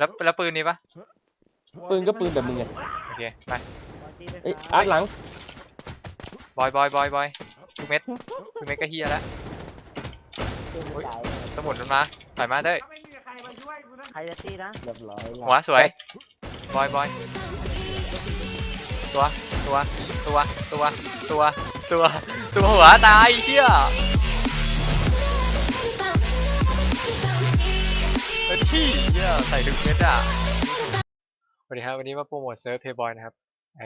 แล้วแล้วปืนนี้ปะปืนก็ปืนแบบมึงไงโอเคไปเอ้ยอาร์ตหลังบอยบอยบอยบอยทุกเม็ดทุกเม็ดก็เฮียแล้วสมุดมันมาถอยมาเด้ยใครจะตีนะเรียบร้อยหัวสวยบอยบอยตัวตัวตัวตัวตัวตัวตัวหัวตายเฮีย พี่เฮียใส่ทุกเม็ดอะสวัสดีครับวันนี้มาโปรโมทเซิร์ฟเพย์บอยนะครับไอ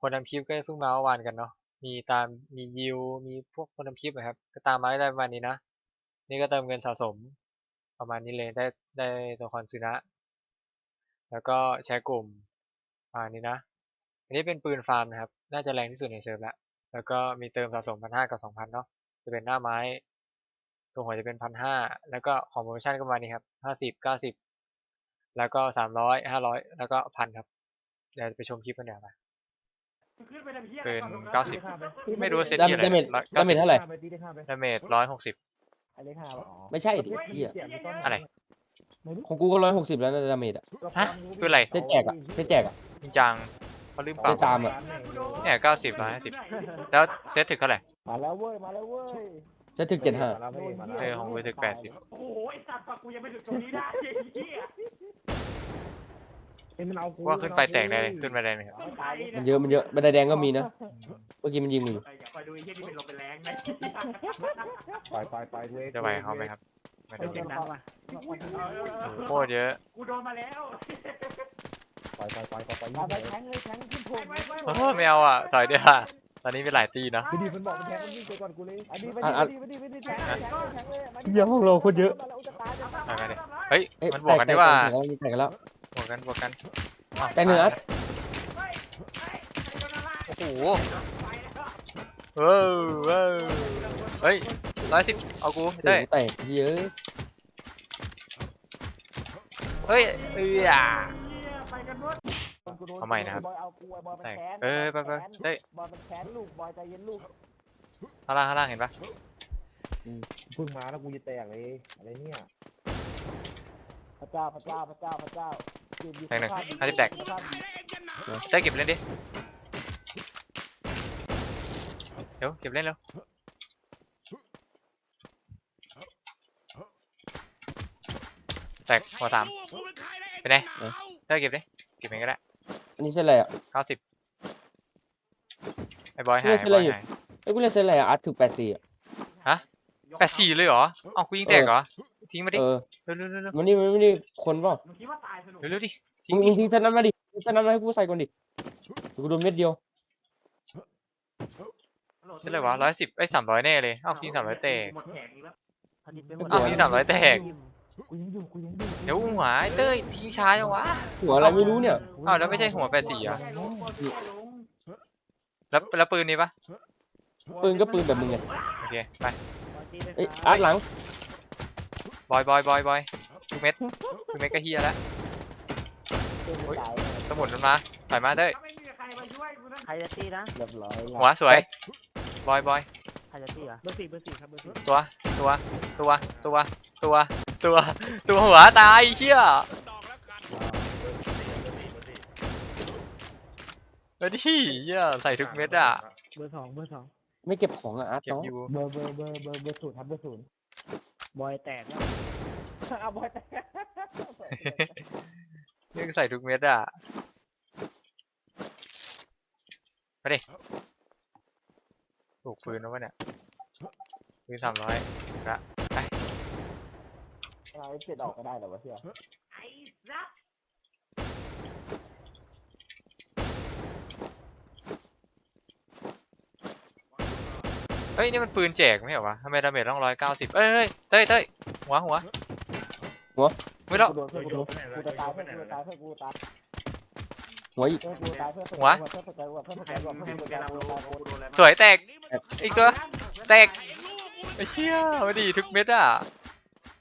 คนทำคลิปก็เพิ่งมาเมื่อวานกันเนาะมีตามมียิวมีพวกคนทำคลิปนะครับ ก็ตามมาได้ประมาณนี้นะ นี่ก็เติมเงินสะสม ประมาณนี้เลยได้ได้ตัวคอนซึนะ แล้วก็แชร์กลุ่มประมานี้นะ อันนี้เป็นปืนฟาร์มนะครับ น่าจะแรงที่สุดในเซิร์ฟแล้วแล้วก็มีเติมสะสมพันห้ากับสองพันเนาะจะเป็นหน้าไม้ ตัวหัวจะเป็นพันห้าแล้วก็ของโปรโมชั่นก็ประมาณนี้ครับห้าสิบเก้าสิบแล้วก็สามร้อยห้าร้อยแล้วก็พันครับเดี๋ยวไปชมคลิปกันเดี๋ยวาปืนเก้าสิบไม่รู้ว่าเซตดาที่อะไรเมจร้อยดาเมจเท่าไหร่ดาเมจร้อยหกสิบไม่ใช่ดิเหี้ยอะไรของกูก็ร้อยหกสิบแล้วนะดาเมจอะฮะปืนอะไรได้แจกอะได้แจกอะจริงจังเขาลืมเปล่าได้ตามอะเนี่ยเก้าสิบร้อยห้าสิบแล้วเซตถึงเท่าไหร่มาแล้วเว้ยมาแล้วเว้ย จะถึงเจ็ดห้าเออของกูถึงแปดสิบโอ้โหไอ้สัตว์ปากกูยังไม่ถึงตรงนี้ได้ไอ้เหี้ยเอ้ยมันเอากูว่าขึ้นไปแตกได้เลยขึ้นไปได้ไหมครับต้องไปมันเยอะมันเยอะบันไดแดงก็มีนะ เมื่อกี้มันยิงกูอยู่อย่าคอยดูไอ้เหี้ยที่เป็นลมเป็นแรงนะปล่อยปล่อยปล่อยเว้ยจะไหวเขาไหมครับไม่ได้เสียงดังว่ะโอ้โหโคตรเยอะ กูโดนมาแล้วปล่อยปล่อยปล่อยปล่อยปล่อยไปแทงเลยแทงขึ้นโผล่ไปไปโอ้โหไม่เอาอะถอยเดี๋ยวาต อนนี้มีหลายตีเนาะไปดิมันบอกมันแทงมันวิ่งไปก่อนกูเลยอันนี้ไปอะดิอะไปดิไปดิไปดิแทงเลยแทงเลยแทงเลยมาดิเหี้ยห้องเราโคตรเยอะมาแล้วจะตายจะตายไปไปเลยเฮ้ย เอ้ยมันบวกกันดีว่าแตกแตกกันแล้ว บวกกันบวกกันอ้าวแตกหนึ่งอัดโอ้โหเออเออเฮ้ยร้อยสิบเอากูโอ้ได้โหแตกเยอะเฮ้ยเอ้ยอะไป กันหมดกูโดนเอาใหม่นะครับ บอยเอากูไอ้บอยมันแตกแค้นเออไปไปเฮ้ยบอยมันแค้นลูกบอยใจเย็นลูกข้างล่างข้างล่างเห็นปะเพิ่งมาแล้วกูจะแตกเลยอะไรเนี่ยพระเจ้าพระเจ้าพระเจ้าพระเจ้าแตกหนึ่งห้าสิบแตกได้เก็บเล่นดิเดี๋ยวเก็บเล่นเร็วแตกหัวสามไปไหนได้เก็บดิเก็บเองก็ได้ อันนี้ใช่อะไรอะ เก้าสิบไอ้บอยหายไม่ไอ้ใช่บอะไรอยอยู่หายเอ้ยกูเล่นเซตอะไรอะอาร์ตถึงแปดสี่อะแปดสี่เลยเหรอเอ้ากูยิงแตกเหรอ ทิ้งมาดิ เออเร็วเร็วเร็วเร็วมันนี่มันไม่ได้คนเปล่ามึงคิดว่าตายสนุกเร็วเร็วดิมึงมึงทิ้งเซตนั้นมาดิทิ้งเซตนั้นมาให้กูใส่ก่อนดิเดี๋ยวกูโดนเม็ดเดียวนี่เลยวะร้อยสิบไอ้สามร้อยแน่เลย เอ้าทิ้งสามร้อยแตก หมดแขนอีกแล้วผลิตไปหมไม่ดกลัเอ้าวทิ้งสามร้อยแตก กูยังอยู่กูยังอยู่เดี๋ยวหัวไอ้เต้ยทิ้งช้าจังวะ หัวอะไรไม่รู้เนี่ยอ้าวแล้วไม่ใช่หัวแปดสี่เหรอ แล้วแล้วปืนนี้ปะปืนก็ปืนแบบมึงไงโอเคไปเอ้ยอาร์ตหลังบอยบอยบอยบอยทุกเม็ดทุกเม็ดก็เฮียแล้ว โอ้ย สมุดมันมาถอยมาเด้ยถ้าไม่มีใครมาช่วยกูนั่นใครจะตีนะเรียบร้อยหัวสวยบอยบอยใครจะตีอะเบอร์สี่เบอร์สี่ครับเบอร์สี่ตัวตัวตัวตัวตัว ตัว ตัวหัวตายเฮียเฮ้ยดิเฮียใส่ทุกเม็ดอะ เบอร์สองเบอร์สองไม่เก็บของอะอาร์ตเก็บน้องอยู่ เบอร์เบอร์เบอร์เบอร์เบอร์ศูนย์ครับเบอร์ศูนย์บอยแตกแล้วเอาบอยแตกเรื่องใส่ทุกเม็ดอะมาดิถูกปืนแล้ววะเนี่ยปืนสามร้อยละไป เราเจ็ดออกก็ได้เหรอวะเชี่ยไอ้สัสเฮ้ยนี่มันปืนแจกไม่เหรอวะทำไมดาเมจต้องร้อยเก้าสิบเอ้ยเฮ้ยเต้ยเต้ยหัวหัวไม่แล้วกูโดนเพื่อนกูโดนกูจะตายเพื่อนกูจะตายเพื่อนกูตายหัวอีก เพื่อนกูตายเพื่อนเพื่อนเพื่อนเพื่อนเพื่อนเพื่อนใครเพื่อนมึงเพื่อนมึงเพื่อนแกเพื่อนนำโลเพื่อนกูโดนอะไรสวยแตกอีกตัวแตกไอ้เชี่ยมาดีทุกเม็ดอะอาร์ตกูเล่นเซตอะไรอะไหนถึงเท่าไหร่ไม่รู้เต้ยมาเต็มเลยเต้ยเก็บหัวเก็บหัวเต้ยเก็บหัวเก็บตัวหัวตัวแตกเออโดนกวนเหนื่อยวันนี้หน่อยน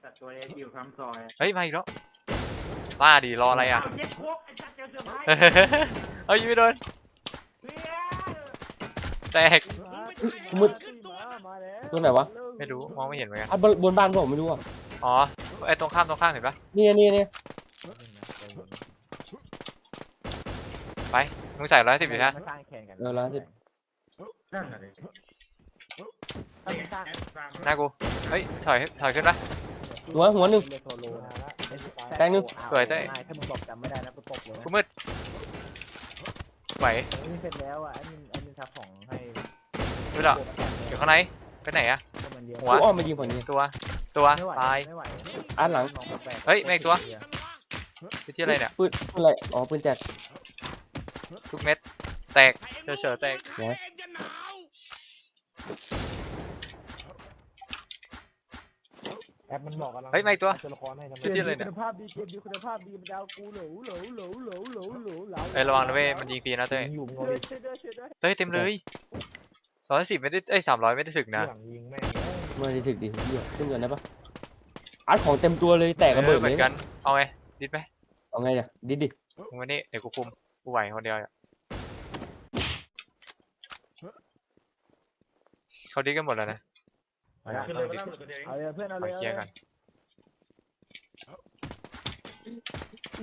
แต่ตัวเอจิวคำซอยเฮ้ยมาอีกแล้วมาดิรออะไรอะเาเจ็ดพวกไอ้จัดเจอเซอร์ไพรส์เอายิงไม่โดนเฮ้ยแตก มืด มาแล้วตรงไหนวะ ไม่รู้มองไม่เห็นเหมือนกัน อะบนบนบ้านผมไม่รู้อะอ๋อไอ้ตรงข้ามตรงข้ามเห็นปะนี่นี่นี่มึงใส่ร้อยสิบอยู่ใช่ไหมไม่สร้างแข่งกัน เออร้อยสิบนั่นน่ะดิ ถ้าไม่สร้างหน้ากู เฮ้ย ถอย ถอยขึ้นปะ หัวหัวหนึ่งเลโทโลนะละแตงหนึ่ง สวยเต้ยถ้ามึงบอกจำไม่ได้นะไปตบเลยกูมืดไหวนี่เสร็จแล้วอะแอดมินแอดมินทับของให้ดูและอยู่ข้างในไปไหนอะมันเยอะหัวกูอ้อมมายิงฝั่งนี้ตัว ตัว ไม่ไหวตาย ไม่ไหวอ่านหลังเฮ้ยแม่งตัว ไปที่อะไรเนี่ย ปืนปืนอะไรอ๋อปืนแจกทุกเม็ด แตกเฉยเฉยๆแตกหัว แอปมันบอกกำลังเฮ้ยมาอีกตัว ตัวละครให้ทำไมไปที่อะไรเนี่ยคุณภาพดีเกมดีคุณภาพดีมันจะเอากูเหลวเหลวเหลวเหลวเหลวเหลวเหลวเหลาเอ้ยระวังนะเว้ยมันยิงฟรีนะเต้ยยิงอยู่มึงช่เอาวยดิช่วยด้วยช่วยด้วยเต้ยเต็มเลยสองร้อยสิบไม่ได้เอ้ยสามร้อยไม่ได้ถึงนะ หลังยิงแม่งเลยไม่ได้ถึกดิเหี้ยขึ้นเงินได้ปะอัดของเต็มตัวเลยแตกระเบิดออเหเลมือยนกัน เอาไง ดิดไหมเอาไงเนี่ยดิดิมึงมานี่เดี๋ยวกูคุมกูไหวคนเดียวอะเขาดิดกันหมดแล้วนะ เอาละขึ้นเลยก็ได้ตัวเองเอาเลยเพื่อนเอาขเลอยเคลียร์ก่อน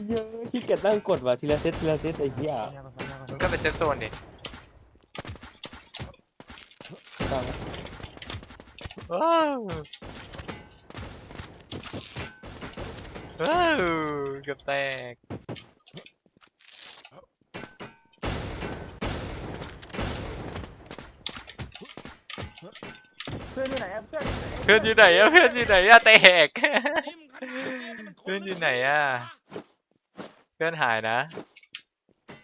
เยอะขี้เกียจนั่งกดว่ะทีละเซตทีละเซตไอ้เหี้ยเอาเลยเอาเลยเอาเลยมึงก็ไปเซฟโซนดิตั้งว้าวว้าวเกือบแตก เพื่อนอยู่ไหนอะเพื่อน เพื่อนอยู่ไหนอะเพื่อนอยู่ไหนอะแตก เพื่อนอยู่ไหนอะเพื่อนหายนะ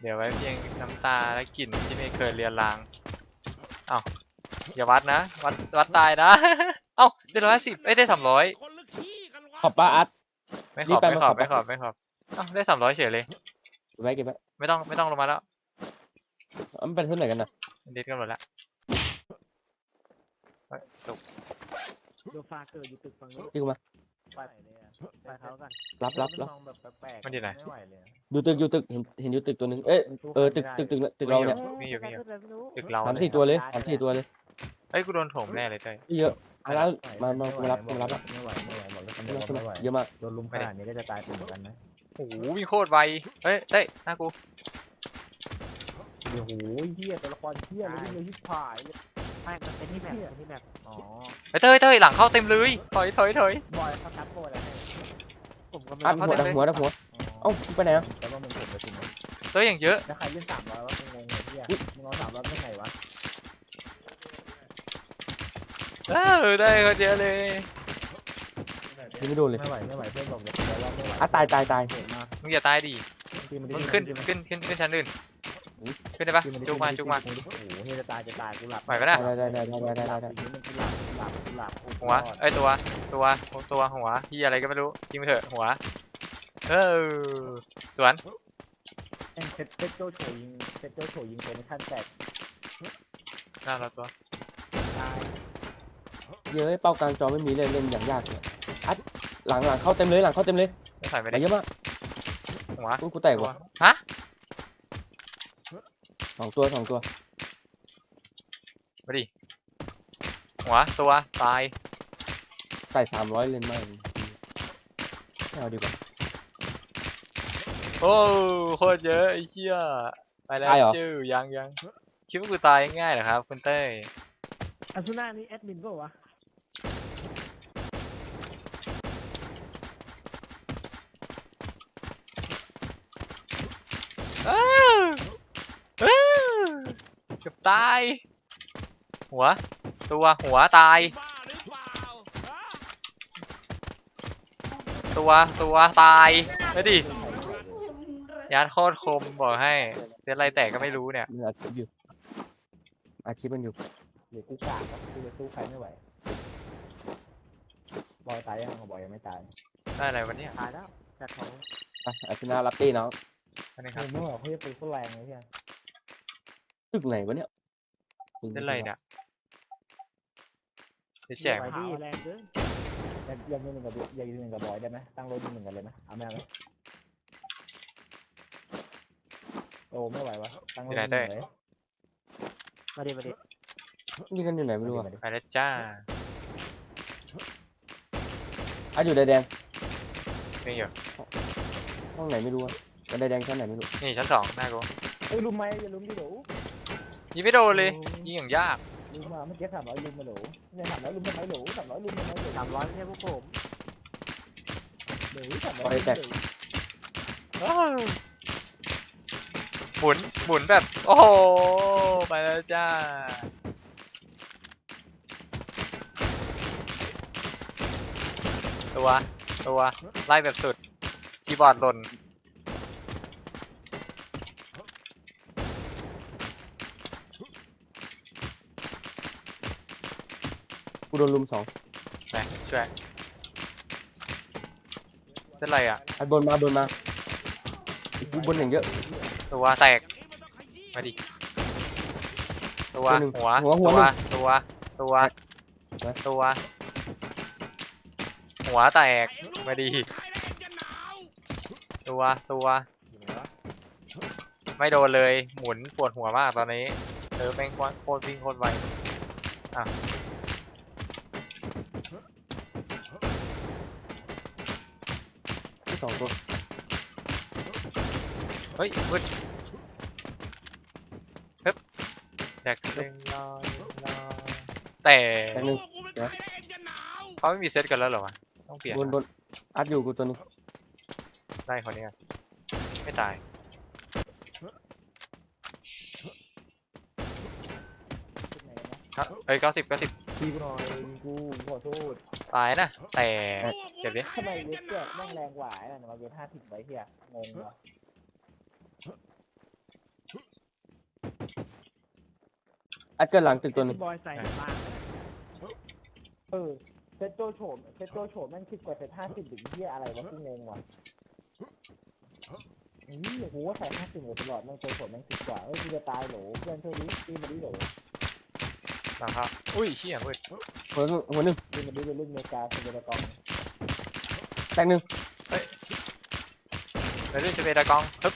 เดี๋ยวไว้เพียงน้ำตาและกลิ่นที่ไม่เคยเรียนราง เอ้าอย่าวัดนะ วัดวัดตายนะ เอ้าได้ร้อยสิบเอ้ยได้สามร้อยขอบป้าอัด ไม่ขรีอบบไปไม่มาขอขบอบไม่ขอบไม่ขอบเอ้าได้สามร้อยเฉยเลยเก็บไว้เก็บไว้ไม่ต้องไม่ต้องลงมาแล้วเอามันไปเท่าไหร่กันนะดิสกันหมดแล้วเฮ้ยตก ดูฟ้าเกิดอยู่ตึกฝั่งนู้นที่กูมาไปเลยอะไปเขากันรับรับรับมองแบบแปลกๆมันอยู่ไหน ไม่ไหวเลยอะดูตึกอยู่ตึกเห็นเห็นอยู่ตึกตัวหนึงเอ้ยเออตึกตึกตึกตึกเราเนี่ยมีอยู่มีอยู่ตึกเราสามเนี่ยสี่ตัวเลยสามสี่ตัวเลยเอ้ยกูโดนถมแน่เลยเต้ยเยอะมาแล้วมามามารับไไหวมารับอะไม่ไหวไม่ไหวบอกเลยคนเยเดียวอะไม่ไหวเยอะมากโดนลุมขนาดนี้ก็จะตายเป็นเหมือนกันนะโอ้โหวิ่งโคตรไวเฮ้ยเต้ยหน้ากู โอ้โหเฮียตัวละครเฮียเลยวิ่งเลยชิบหายเลย ไม่มันเป็นที่แบบเป็นที่แบบอ๋อเฮ้ยเต้ยเต้ยหลังเข้าเต็มเลยถอยถอยถอยบอยเขาทับโบอะไรให้ผมก็ไม่อัดเข้าหัวเต็มดักเลยหัวดักหัวเอ้าไปไหนอะแต่ว่ามึงผมไปจริงนะเต้ยอย่างเยอะแล้วใครเล่นสามร้อยวะกูงงเลยเฮียมึงเอาสามร้อยได้ไงวะเออได้คนเดียวเลยยังไม่โดนเลยไม่ไหวไม่ไหวเพื่อนบอกเลยแต่ว่าไม่ไหวอะตายตายตายเก่งมากมึงอย่าตายดิทีมันมึงขึ้นขึ้นขึ้นขึ้นชั้นอื่น ขึ้นได้ปะจุกมาจุกมาโอ้โหเฮียจะตายจะตายกูหลับไหวปะน่ะได้ได้ได้ได้ได้ได้ได้ทีนี้มันกูหลับกูหลับกูหลับกูหัวเอ้ยตัวตัวตัวหัวที่อะไรก็ไม่รู้ทิ้งไปเถอะหัวเออสวนเอ็งเซตเซตโจโฉยิงเซตโจโฉยิงตัวไม่ทันแตกหน้าเราตัวตายเยอะเป้ากลางจอไม่มีเลยเล่นอย่างยากเลยอัดหลังหลังเข้าเต็มเลยหลังเข้าเต็มเลยไม่ใส่ไม่ไปได้เยอะมากหัวกูกูแตกตัวว่ะฮะ สองตัวสองตัว มาดิหัวตัวตายใส่สามร้อยเลนมาไม่เอาดีกว่า โอ้โคตรเยอะไอ้เหี้ยไปแล้วตายเหรอ จื้อยังยังคิดว่ากูตายง่ายเหรอครับ คุณเต้ยอัสุน่านี่แอดมินก็วะ อ้าวอ้าวเกือบ ตาย หัว ตัวหัวตายตัวตัวตายไปดิยัดโคตรคมบอกให้เซตอะไรแตกก็ไม่รู้เนี่ยมันอาชีพอยู่อาชีพมันอยู่เดี๋ยวกูกาดครับกูจะสู้ใครไม่ไหว บอยตายยังบอยยังไม่ตายได้อะไรวันนี้ตายแล้วจัดของไปอาร์เซนอลรับตี้น้องอันนี้คเอรับอเมื่อวานเขาจะปืนเขาแรงเลยใช่ไหม ตึกไหนวะเนี่ยเล่นอะไรเนี่ยเดี๋ยวแจกขาวแรงเกินอยากอยากยืนหนึ่งกับอยากยืนหนึ่งกับบอยได้ไหมตั้งรถยืนหนึ่งกันเลยไหมเอาไหมเอาไหมโอ้ไม่ไหววะตั้งรถยืนหนึ่งเลยมาดิมาดินี่กันอยู่ไหนไม่รู้อะมาดิไปแล้วจ้าอะอยู่แดงแดงนี่อยู่ห้องไหนไม่รู้อะกันแดงแดงชั้นไหนไม่รู้นี่ชั้นสองหน้ากูเอ้ยลุมไหมอย่าลุมดิเดี๋ยว ยิงไม่โดนเลยยิงอย่างยากลุมมาเมื่อกี้สามร้อยลุมมาเดี๋ยวเนี่ยสามร้อยลุมทำไมเดี๋ยวสามร้อยลุมทำไมเดี๋ยวสามร้อยไม่ใช่พวกผมเดี๋ยวสามร้อยลุมเดี๋ยวอ้าวหมุนหมุนแบบ โอ้โหไปแล้วจ้าตัวตัวไล่แบบสุดคีย์บอร์ดหล่น โดนลุมสองไหนช่วยเป็นไรอะไอ้บนมาบนมากูบนอย่างเยอะตัวแตกมาดิตัวตัวหนึ่งหัวหัวหัวตัวหนึ่งตัวตัวไปตัวหัวแตกมาดิตัวตัวไม่โดนเลยหมุนปวดหัวมากตอนนี้เออแม่งโคตรวิ่งโคตรไวที่ส องตัวเฮ้ยมืดฮึบแตกเล็งลอยลอยแต่แตงหนึ่งเขาไม่มีเซตกันแล้วเหรอวะต้องเปลี่ยนบนบนอัดอยู่กูตัวหนึงไล่คนนี้กันไม่ตายครับเอ้ยเก้าสิบเก้าสิบทีกูหน่อยกูขอโทษตายนะแต่เก็บดิทำไมเวทแจกแม่งแรงกว่าไอ้นั่นนะมาเวทห้าสิบไว้เฮียงงว่ะอัดเกินหลังตึกตัวหนึงที่บอยใส่มากเออเซตโจโฉมเซตโจโฉมแม่งสิบกว่าเซตห้าสิบหรือเฮียอะไรวะกูงงว่ะนี่โอ้โหใส่ห้าสิบหมดตลอดแม่งโจโฉมแม่งสิบกว่าเอ้ยกูจะตายโหลเพื่อนช่วยดิตีมาดิโหลหลังครับอุ้ยเชี่ยมืดหัวหนึ่งหัวหนึ่งตีมาดิเป็นรุ่นเมกาเป็นเดลกอง แตงหนึ่งไปด้วยสเปดากองฮึบ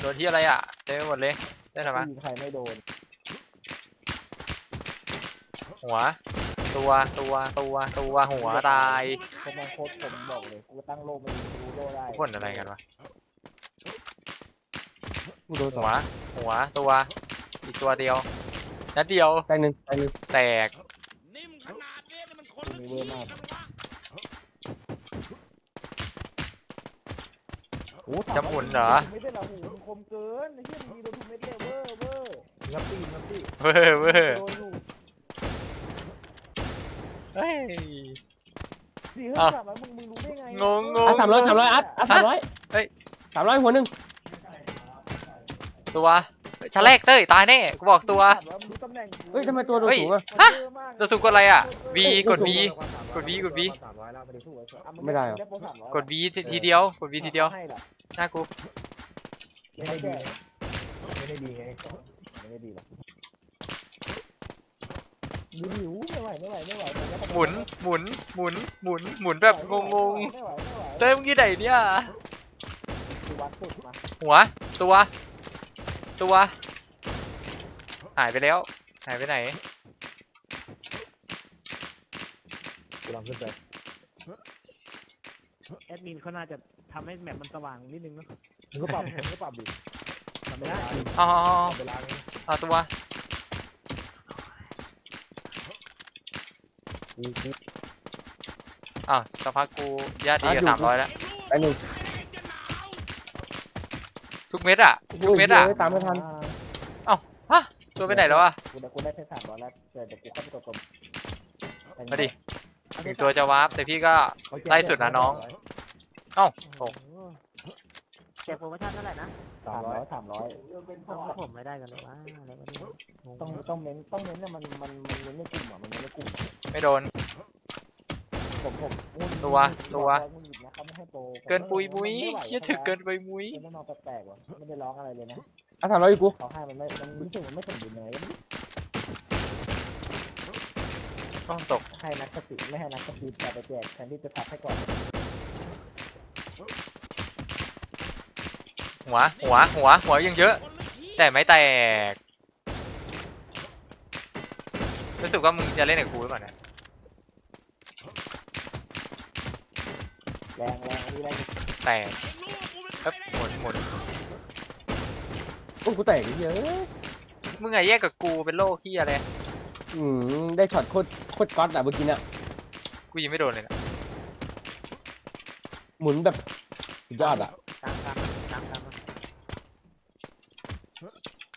โดนที่อะไรอะเต็มไปหมดเลยได้ทำไมยิงใครไม่โดน หัว ตัวตัวตัวตัวหัวตายเพราะแม่งโคตรผมบอกเลยกูตั้งโลกมายิงกูโลได้พ่นอะไรกันวะกูโดนสองหัว หัวตัวอีกตัวเดียวนัดเดียวแตงหนึ่งแตงหนึ่งแตกกูมีเวอร์มาก โอ้จะหมุนเหรอ ไม่ได้เหรอโหมึงคมเกินไอ้เหี้ยมึงมีโดนทุกเม็ดเลยเวอร์เวอร์นับตีนับตีเว้อเว้อโดนอยู่เฮ้ยสี่ห้าอ้าวสามร้อยมึงมึงรู้ได้ไงงงงอัดสามร้อยสามร้อยอัดอัดสามร้อยเฮ้ย สามร้อยหัวหนึ่งตัว ชั้นแรกเต้ยตายแน่กูบอกตัวสามร้อยมึงรู้ตำแหน่งกูเฮ้ยทำไมตัวโดนเฮ้ยสูงอะ ฮะเยอมากตัวสูงกดอะไรอะ V กด V กกด V กด V สามร้อยแล้วไม่ได้สู้ไว้ก่อนอะงไม่ได้เหรอโปรสามร้อยกด V ทีทีเดียว กด V ทีเดียวให้เหรอหน้ากู ไม่ได้ดีไม่ได้ดีไงไม่ได้ดีหรอกดูหิวไม่ไหวไม่ไหวไม่ไหวไม่ไหวหมุน หมุน หมุน หมุน หมุนแบบงงงไม่ไหวไม่ไหวๆ เต้ยมึงยี่ไหนเนี่ยดูวัดสุดมาหัว ตัว ตัว หายไปแล้ว หายไปไหน กูลองขึ้นไปแอดมินเขาน่าจะทำให้แมปมันสว่างนิดนึงเนาะมึงก็ปรับมึงก็ปรับดิทำไม่ได้อ๋อเวลาไงเอาตัว กูกูอ้าวสักพักกูญาติดีกับสามร้อยแล้วแตงหนึ่ง ทุกเม็ดอะ ทุกเม็ดอะโยตามไม่ทันฮะตัวไปไหนแล้วอะกูได้กูได้แค่สามร้อยแล้วเดี๋ยวเดี๋ยวกูเข้าไปกดตมมาดิถึงตัวจะวาร์ปแต่พี่ก็ไล่สุดนะน้อง เอ้าโอ้โอ้โหแจกโปรโมชั่นเท่าไหร่นะสามร้อยสามร้อยต้องผมไม่ได้กันเลยว่าอะไรวะเนี่ยงงต้องต้องเน้นต้องเน้นเนี่ยมันมันมันเน้นในกลุ่มอะมันเน้นในกลุ่มไม่โดนผมผมตัวตัวมึงหยิบนะ เขาไม่ให้โปรเกินปุยมุ้ยมันไม่ไหวเฮียถึกเกินไปมุ้ยมันนอนแปลกๆว่ะไม่ได้ร้องอะไรเลยนะอะถามเราอีกกูเขาให้มันไม่มันรู้สึกมันไม่สมบูรณ์ยังไงก็ไม่รู้ต้องตกให้นักสติไม่ให้นักสติแต่ไปแจกแทนที่จะพักให้ก่อนหัวหัวหัวหัวยังเยอะ แต่ไม่แตกรู้สึกว่ามึงจะเล่นกับกูหรือเปล่าเนี่ย แรงแรงอันนี้แรงแตกเอ๊บหมุนหมุนโอ้กูแตกไอ้เหี้ยเอะมึงอะแยกกับกูเป็นโลกที่อะไรอืมได้ช็อตโคตรโคตรก๊อตอะเมื่อกี้น่ะกูยังไม่โดนเลยนะหมุนแบบสุดยอดอะตามตามตามตามมา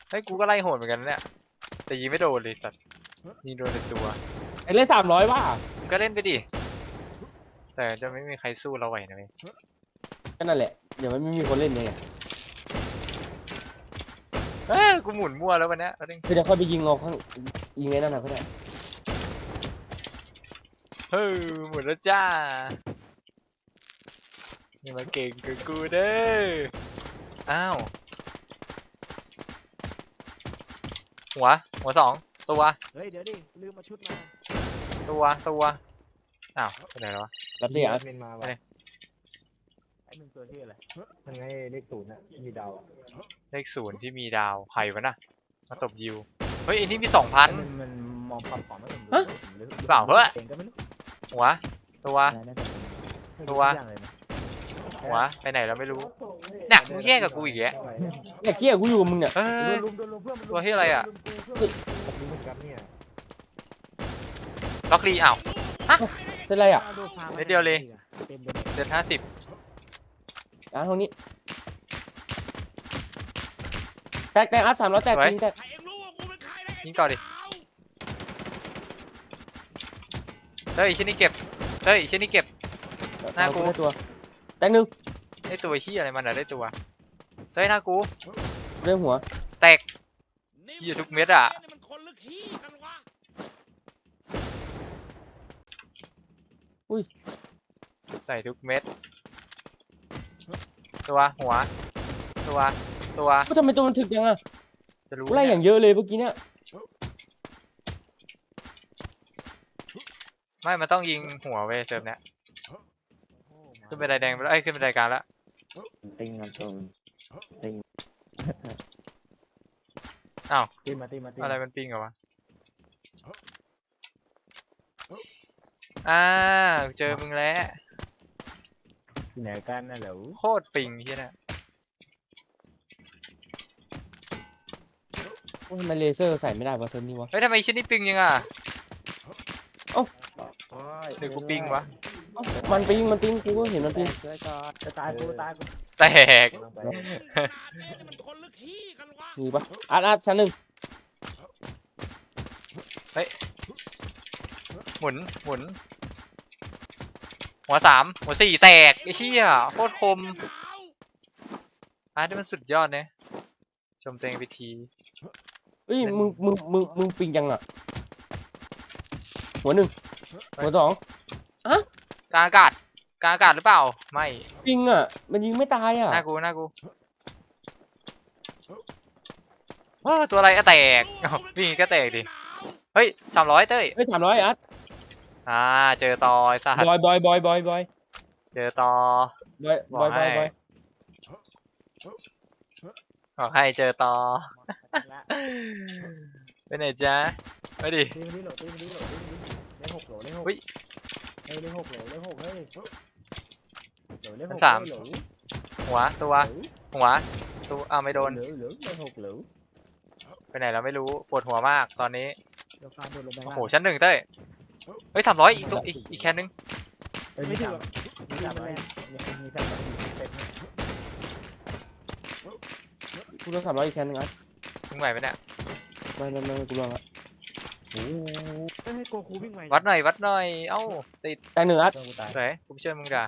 เฮ้ยกูก็ไล่โหดเหมือนกันนะเนี่ยแต่ยิงไม่โดนเลยสัตว์ยิงโดนแต่ตัวไอ้เล่นสามร้อยว่ะมึงก็เล่นไปดิ แต่จะไม่มีใครสู้เราไหวนะเว้ยก็นั่นแหละ เดี๋ยวมันไม่มีคนเล่นไงเอ้ยกูหมุนมั่วแล้ววันเนี้ยเอาดิคือเดี๋ยวค่อยไปยิงเอาข้างยิงไอ้นั่นน่ะเพื่อนเฮ้ยหมุนแล้วจ้านี่มาเก่งกับกูเด้ออ้าวหัวหัวสองตัวเฮ้ยเดี๋ยวดิลืมมาชุดมาตัวตัว อ้าวไปไหนแล้ววะ รับเรียกอะเมนมาว่ะไอ้หนึ่งตัวที่อะไรยังไงเลขศูนย์น่ะมีดาวอะเลขศูนย์ที่มีดาวใครวะน่ะ มาตบยิว เฮ้ยอันนี้มีสองพัน มันมันมองความของไม่เหมือนฮะหรือเปล่าเฮ้ยเองก็ไม่รู้หัว ตัวน่าจะเป็นตัวอย่างเลยนะหัว ไปไหนเราไม่รู้หนักมึงแย่กับกูอีกแยะ เนี่ยเครียดกูอยู่กับมึงเนี่ย เอ้โดยนลุมโดนลุมเพื่อนมันลุมตัวที่อะไรอะโดนลุมกูเพื่อนผมรู้เหมือนกันเนี่ยล็อกลีอ้าว เป็นไรอะาดูพามาเม็ดเดียวเลย เต็มเลยเดือนห้าสิบอะตรงนี้แตกแตกอะสามร้อยแตกยิงแตกยิงต่อดิเฮ้ยชิ้นนี้เก็บเฮ้ยชิ้นนี้เก็บ หน้ากู ได้ตัวแตกหนึ่งได้ตัวขี้อะไรมันอะได้ตัวเฮ้ยหน้ากูเรื่องหัวแตกเหี้ยทุกเม็ดอะ อุ้ย ใส่ทุกเม็ด ตัวหัว ตัวตัวก็ทำไมตัวมันถึกยังอะจะรู้กูไล่อย่างเยอะเลยเมื่อกี้เนี่ยไม่มันต้องยิงหัวเว้ยเซิร์ฟเนี้ยขึ้นไปไดแดงไปแล้วเอ้ยขึ้นไปไดกลางแล้วติงกันตัวติงอ้าวตีมาตีมาตีมาอะไรมันปิงเหรอวะอ่าเจอมึงแล้ว ที่ไหนกันน่ะเหรอโคตรปิงเฮียเนะโอ้ยทำไมเลเซอร์ใส่ไม่ได้วะเซิร์ฟนี้วะ เฮ้ยทำไมชิ้นนี้ปิงยังอะโอ้ยหรือกูปิงวะเอ้ามันปิงมันปิงกูก็เห็นมันปิงช่วยก่อนจะตายกูตายกูแตกไปมีปะอัดอัดชั้นหนึ่งหมุนหมุน หัวสามหัวสี่แตกไอ้เหี้ยโคตรคมอาร์ตนี่มันสุดยอดเนี่ยชมตัวเองไปทีเอ้ยมึงมึงมึงมึงปิงยังอะ หัวหนึ่งหัวสองกลางอากาศกลางอากาศหรือเปล่า ไม่ปิงอะ มันยิงไม่ตายอะหน้ากูหน้ากูว้าตัวอะไรอะแตกอ้าวนี่ก็แตกดิเฮ้ยสามร้อยเต้ยเฮ้ยสามร้อยอัด อ่าเจอตอไอ้สัตว์บอยบอยบอยบอยบอยเจอตอ บอยบอยบอยบอยบอกให้เจอตอละไปไหนจ๊ะไปดิ ตีมาดิโหลตีมาดิโหลตีมาดิเลขหกโหลเลขหกอุ๊ยเฮ้ยเลขหกโหลเลขหกเฮ้ยโหลเลขหกสามเฮ้ยโหลหัวตัวหัวตัวอ้าวไม่โดน เหลือเหลือเลขหกเหลือไปไหนเราไม่รู้ปวดหัวมากตอนนี้ เดี๋ยวฟาโดดลงไปโอ้ล่างโหชั้นหนึ่งเต้ย เฮ้ยสามร้อยอีกตัวอีกอีกแค่นึงเอ้ยไม่ถึงสาหรอกมีสามร้อยมีมีสามร้อยมีเต็มให้กูโดนสามร้อยอีกแคนหนึงอัดมึงไหวไหมเนี่ยไม่ไม่ไม่กูลองละโอ้โหเฮ้ยให้โกคูวิ่งไววัดหน่อยวัดหน่อยเอ้าติดแตกหนึ่งอัดเพื่อนกูตายสวยกูไม่ช่วยมึงด่า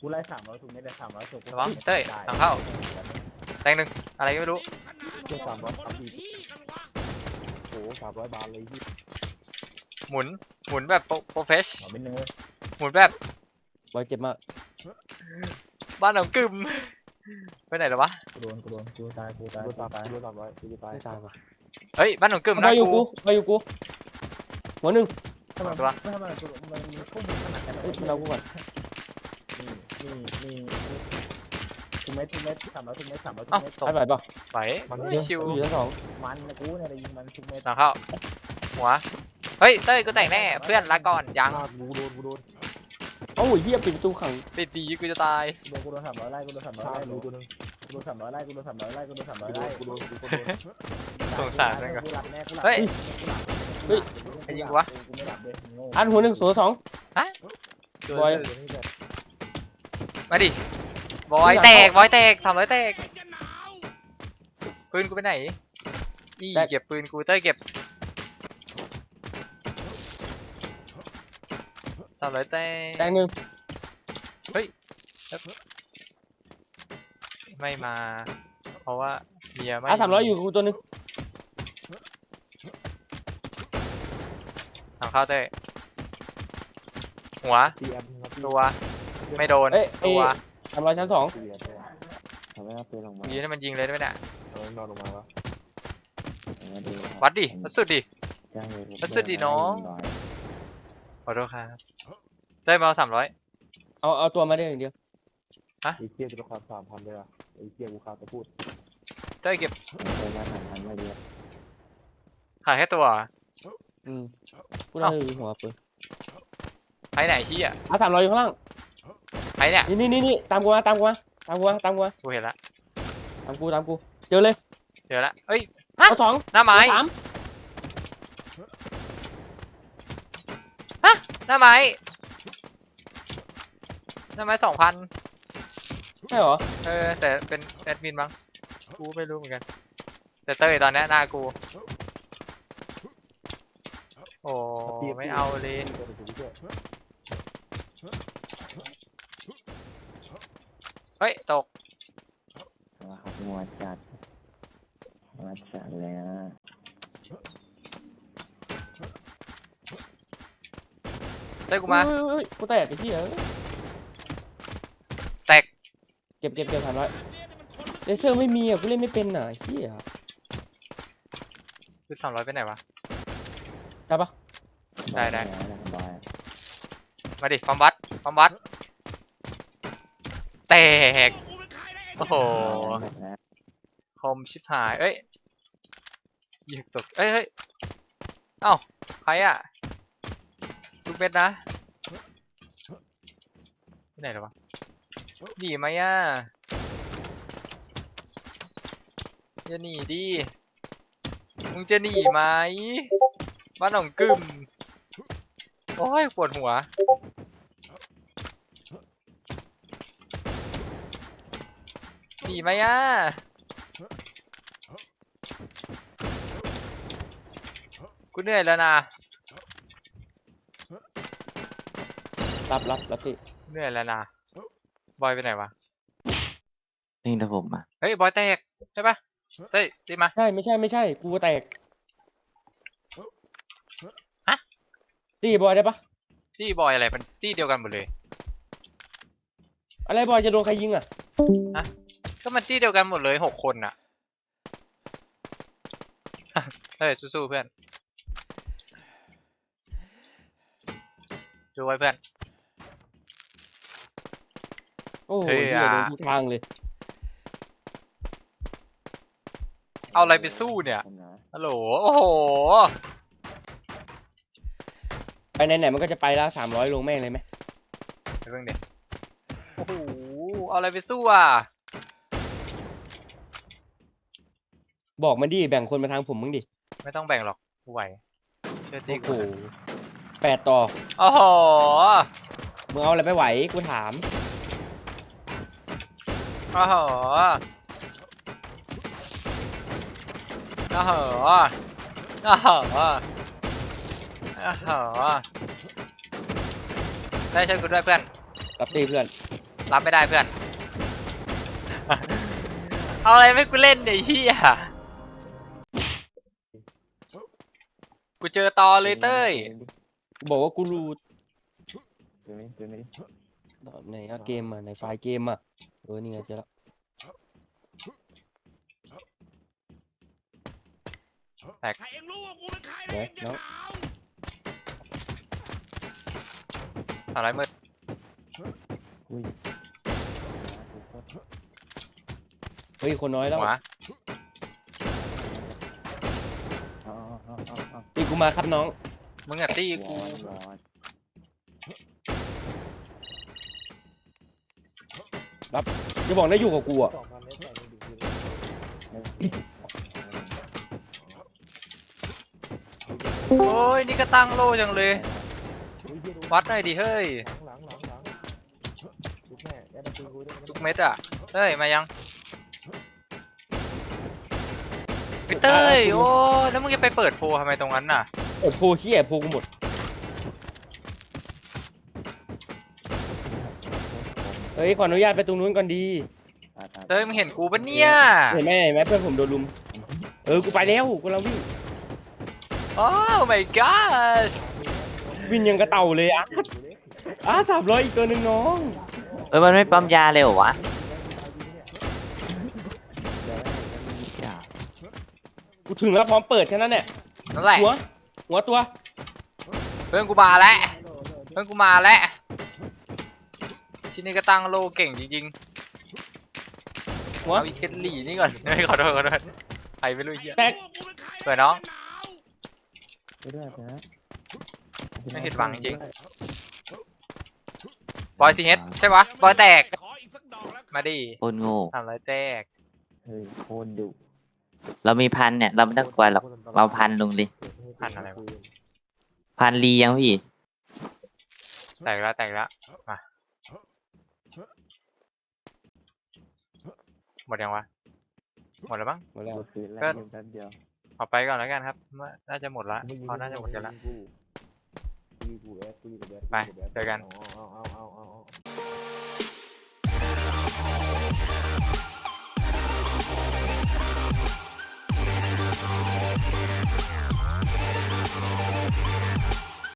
กูไล่สามร้อยถูกไหมแต่สามร้อยถูกกูระวังเต้ยทางเข้าแตงหนึ่งอะไรก็ไม่รู้เชื่อสามร้อยสามดีโอ้โหสามร้อยบาทเลยที่ หมุน หมุนแบบโปรเฟชหมอเป็นเนื้อหมุนแบบบอยเจ็บมากบ้านหนองกึมไปไหนแล้ววะ กูโดนกูโดนกูตายกูตายกูตายกูตายกูจะตายไม่ตายว่ะเฮ้ยบ้านหนองกึมไปนะอยู่กูกูไปอยู่กูหัวหนึ่งทำไมตัวทำไมกูมันมีข้อมูลขนาดนั้นเอ้ยมันเอากูก่อนนี่นี่นี่ทุกเม็ดทุกเม็ดสามร้อยทุกเม็ดสามร้อยทุเอ้ากเม็ดตกไปไหวป่ะไปมันเฮ้ยเดี๋ยวชิวกูอยู่ชั้นสองมันนะกูเนี่ยได้ยิงมันทุกเม็ดหลังเข้าหัว เฮ้ยเต้ยกูแต่งแน่เพื่อนลาก่อนยังกูโดนกูโดนเอ้าเฮียปิดประตูขังปิดดีกูจะตายกูโดนกูโดนสามร้อยไล่กูโดนสามร้อยไล่กูโดนกูโดนสามร้อยไล่กูโดนสามร้อยไล่กูโดนสามร้อยไล่กูโดนกูโดนสงสารเลยก่อนกูหลับแน่กูหลับเฮ้ยเฮ้ยใครยิงวะกูไม่หลับเลยโง่อันหัวหนึ่งสวนสองบอยเดี๋ยวนี้แบบมาดิบอยแตกบอยแตกสามร้อยแตกปืนกูไปไหนนี่เก็บปืนกูเต้ยเก็บามร้อยแตแตกงหนึ่งไม่มา เพราะว่าเมียไม่อะสามร้อยอยู่กับกูตัวหนึ่งทางเข้าเต้ยหัว ตีอันครับพี่ตัว ไม่โดน เอ้ยเอ้ตัยวสามร้อยชั้นสองตีอันเนี่ยทำไมเอาปืนลงมายืนให้มันยิงเลยได้ไหมเนี่ยเอานอนลงมาวะวัดดิวัดสุดดิ วัดสุดดิน้อง ขอโทษครับ เต้ยมาเอาสามร้อยเอาเอาตัวมาได้อย่างเดียวไอ้เกียร์จะราคาสามพันเลยอะไอ้เกียร์กูคาจะพูดเต้ยเก็บเคยมาสามพันไม่เยอะขายแค่ตัวเหรออืมกูน่าจะอยู่หัวปืนไอ้ไหนที่อะอะสามร้อยอยู่ข้างล่างไอ้เนี่ยนี่นี่นี่นี่ตามกูมาตามกูมาตามกูมาตามกูมากูเห็นละตามกูตามกูเจอเลยเดี๋ยวละเอ้ยฮะเอาสองหน้าไม้สามหน้าไม้ หน้าไม้สองพันใช่เหรอ เออ แต่เป็นแอดมินมั้งกูไม่รู้เหมือนกัน แต่เต้ยตอนเนี้ยหน้ากู โอ้ไม่เอาเลยเฮ้ย ตกครับงัวจัดงัวจัดเลยนะเต้ยกูมา เฮ้ยเฮ้ยเฮ้ยกูแตกไอ้ที่เออแตกเก็บเก็บเก็บสามร้อยเลเซอร์ไม่มีอะกูเล่นไม่เป็นอะไอ้ที่อะคือสามร้อยไปไหนวะ ได้ปะได้ได้ มาดิฟอมบัสฟอมบัสแตก โอ้โหคมชิบหาย เอ้ยยิงตกเอ้ยเฮ้ยเอ้าใครอะลูกเม็ดนะที่ไหนแล้ววะ หนีไหมอะจะหนีดิ มึงจะหนีไหมบ้านหนองกึมโอ้ยปวดหัว หนีไหมอะกูเหนื่อยแล้วนะ รับรับรับพี่ เหนื่อยแล้วนะ บอยไปไหนวะ นี่นะผมอะเฮ้ยบอยแตกใช่ปะเฮ้ยรีบมา ใช่ไม่ใช่ไม่ใช่ กูแตกฮะ ตีบอยได้ปะที่บอยอะไรมันที่เดียวกันหมดเลย อะไรบอยจะโดนใครยิงอะ ก็มันที่เดียวกันหมดเลยหกคนน่ะ เฮ้ยสู้ๆเพื่อน ดูไว้เพื่อน โอ้โหเฮ้ยเหี้ยอะ โดนทุกทางเลยเอาอะไรไปสู้เนี่ย ฮัลโหล โอ้โห ไปไหนไหนๆมันก็จะไปแล้วสามร้อยลงแม่งเลยไหมไปเพิ่งเด็โอ้โห เอาอะไรไปสู้อะ บอกมันดิแบ่งคนมาทางผมมึงดิไม่ต้องแบ่งหรอกกูไหวเชื่อตีโอ้กูโหแปดต่อโอ้โห มึงเอาอะไรไปไหวกูถาม โอ้โหโอ้โหโอ้โหโอ้โหได้ช่วยกูด้วยเพื่อน รับตีเพื่อน รับไม่ได้เพื่อน เอาอะไรไม่กูเล่นเนี่ยไอ้เฮียกูเจอตอเลยเต้ยกูบอกว่ากูรูตัวนี้ตัวนี้ไหนอะเกมอะในไฟล์เกมอะ เออ นี่ไงเจอแล้วแตกเดี๋ยวน้องอะไรมืดอุ้ยเฮ้ย คนน้อยแล้วหัวเอาเอาเอาเอานี่กูมาครับน้อง มึงอะตี้วกู อนวอนจะบอกได้อยู่กับกูอะสองพันเมตรใส่ในดิบโอ้ยนี่ก็ตั้งโล่จังเลยวัดหน่อยดิเฮ้ย หลังหลังหลังลูกแม่ได้มาตีกูด้วยทุกเม็ดอะ เฮ้ย มายังไปเต้ย โอ้ แล้วมึงจะไปเปิดโพลทำไมตรงนั้นน่ะเออโพเขี้ยโพกูหมด เฮ้ยขออนุญาตไปตรงนู้นก่อนดีเต้ยมึงเห็นกูปะเนี่ยเห็นไหมเห็นไหมเพื่อนผมโดนลุม เออกูไปแล้วกูกำลังวิ่งโอ้ my god วิ่งยังกระเต่าเลยอะอะสามร้อยอีกตัวหนึ่งน้องเอ้ยมันไม่ปั๊มยาเลยเหรอวะกูถึงแล้วพร้อมเปิดแค่นั้นแหละนั่นแหละหัวหัวตัว เพื่อนกูมาแล้วเพื่อนกูมาแล้ว ชิ้นนี้ก็ตั้งโลเก่งจริงหัวๆเอาอีกเคทลี่นี่ก่อน ไม่ขอโทษขอโทษใครไม่รู้ไอ้เฮียแตกเปิดน้อง ไปด้วยนะไม่ผิดหวังจริง บอยซีเฮดใช่ปะบอยแตก มาดิโคนโง่ทำอะไรแตก เฮ้ยโคนดุเรามีพันเนี่ย เราไม่ต้องกลัวหรอก เราพันลงดิพันอะไรวะ พันรียังพี่ แตกแล้วแตกแล้วมา หมดยังวะ หมดแล้วมั้ง หมดแล้วก็เดียวขอไปก่อนแล้วกันครับ น่าจะหมดละเพอน่าจะหมดกันละไปเจอกันเอา